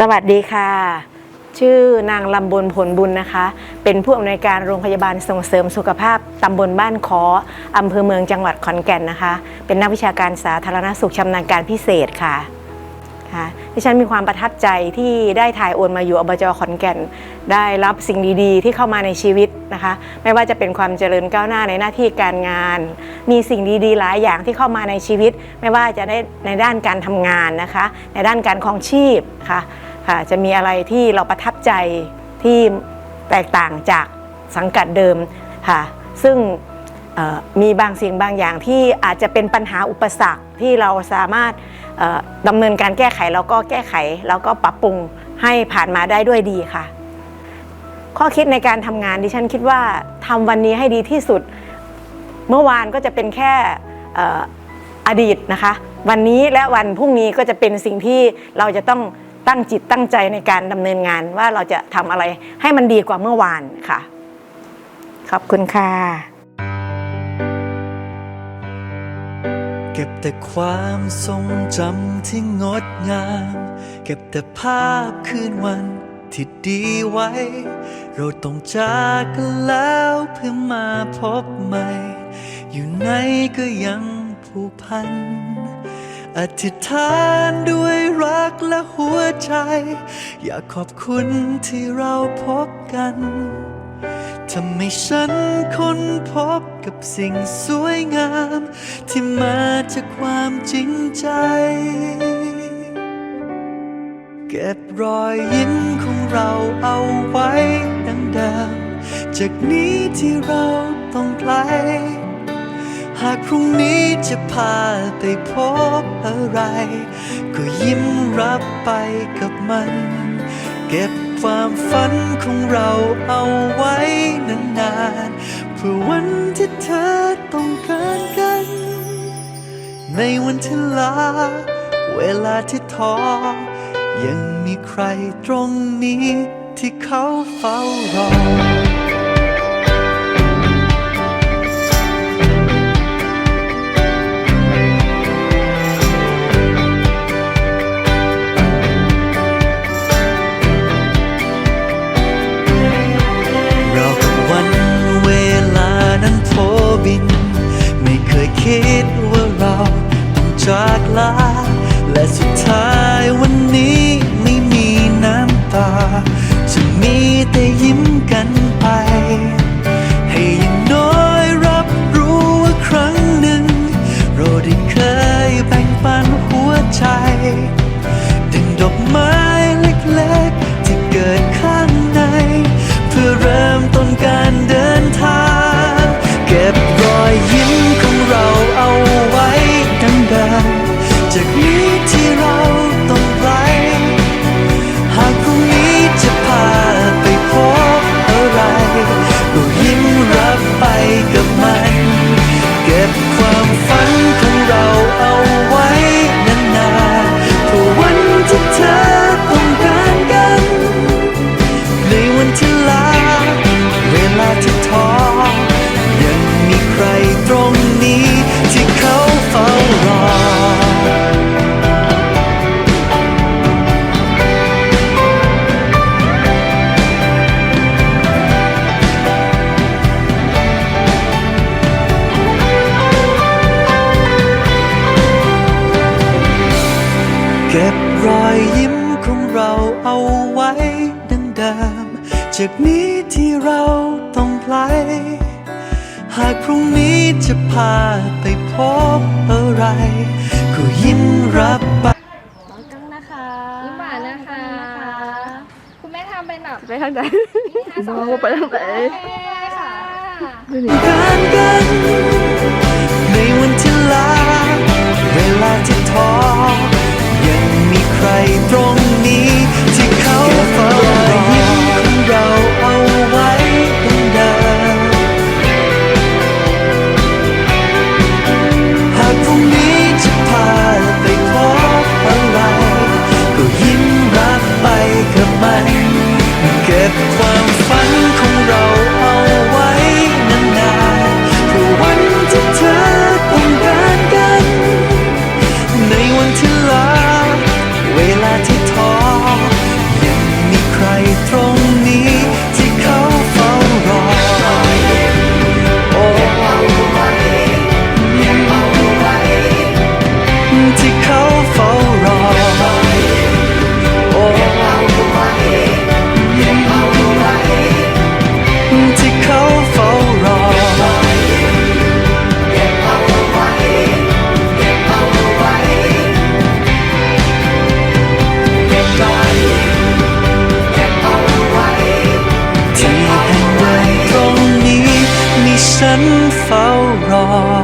สวัสดีค่ะ ชื่อนางลำบนผลบุญนะคะ เป็นผู้อำนวยการโรงพยาบาลส่งเสริมสุขภาพตำบลบ้านคออำเภอเมืองจังหวัดขอนแก่นนะคะ เป็นนักวิชาการสาธารณสุขชำนาญการพิเศษค่ะค่ะดิฉันมีความประทับใจที่ได้ถ่ายโอนมาอยู่อบจขอนแก่น ได้รับสิ่งดีๆ ที่เข้ามาในชีวิตนะคะ ไม่ว่าจะเป็นความเจริญก้าวหน้าในหน้าที่การงาน มีสิ่งดีๆ หลายอย่างที่เข้ามาในชีวิต ไม่ว่าจะได้ในด้านการทำงานนะคะ ในด้านการครองชีพค่ะ ค่ะจะมีอะไรที่เราประทับใจที่แตกต่างจากสังกัดเดิมค่ะซึ่งมีบางสิ่งบางอย่างที่อาจจะเป็นปัญหาอุปสรรคที่เราสามารถดำเนินการแก้ไขแล้วก็แก้ไขแล้วก็ปรับปรุงให้ผ่านมาได้ด้วยดีค่ะ ข้อคิดในการทำงานดิฉันคิดว่าทำวันนี้ให้ดีที่สุด เมื่อวานก็จะเป็นแค่อออดีตนะคะ วันนี้และวันพรุ่งนี้ก็จะเป็นสิ่งที่เราจะต้อง ตั้งจิตตั้งใจในการดำเนินงานว่าเราจะทำอะไรให้มันดีกว่าเมื่อวานค่ะ ขอบคุณค่ะ เก็บแต่ความทรงจำที่งดงาม เก็บแต่ภาพคืนวันที่ดีไว้ เราต้องจากกันแล้วเพื่อมาพบใหม่ อยู่ไหนก็ยังผูกพัน อธิษฐานด้วยรักและหัวใจ อยากขอบคุณที่เราพบกันทำให้ฉันค้นพบกับสิ่งสวยงาม ที่มาจากความจริงใจ เก็บรอยยิ้มของเราเอาไว้ดังเดิมจากนี้ที่เราต้องไกลากพรุ่งนี้จะพาไปพบอะไร ก็ยิ้มรับไปกับมัน เก็บความฝันของเราเอาไว้นานๆ เพื่อวันที่เธอต้องการกัน ในวันที่ลา เวลาที่ท้อ ยังมีใครตรงนี้ที่เขาเฝ้ารอ คิดว่าเราต้องจากลา และสุดท้ายวันนี้ไม่มีน้ำตา เก็บรอยยิ้มของเราเอาไว้ดังเดิม จากนี้ที่เราต้องไกลหากพรุ่งนี้จะพาไปพบอะไร ก็ยิ้มรับไปน้องกังนะคะยิ้มหวานนะคะ คุณแม่ทำเป็นแบบไปทางไหนห้าสองน้องไปทางไหนโอเคค่ะการกันในวันที่ลาเวลาที่ท้อยัง มีใครตรงนี้ ฉันเฝ้ารอ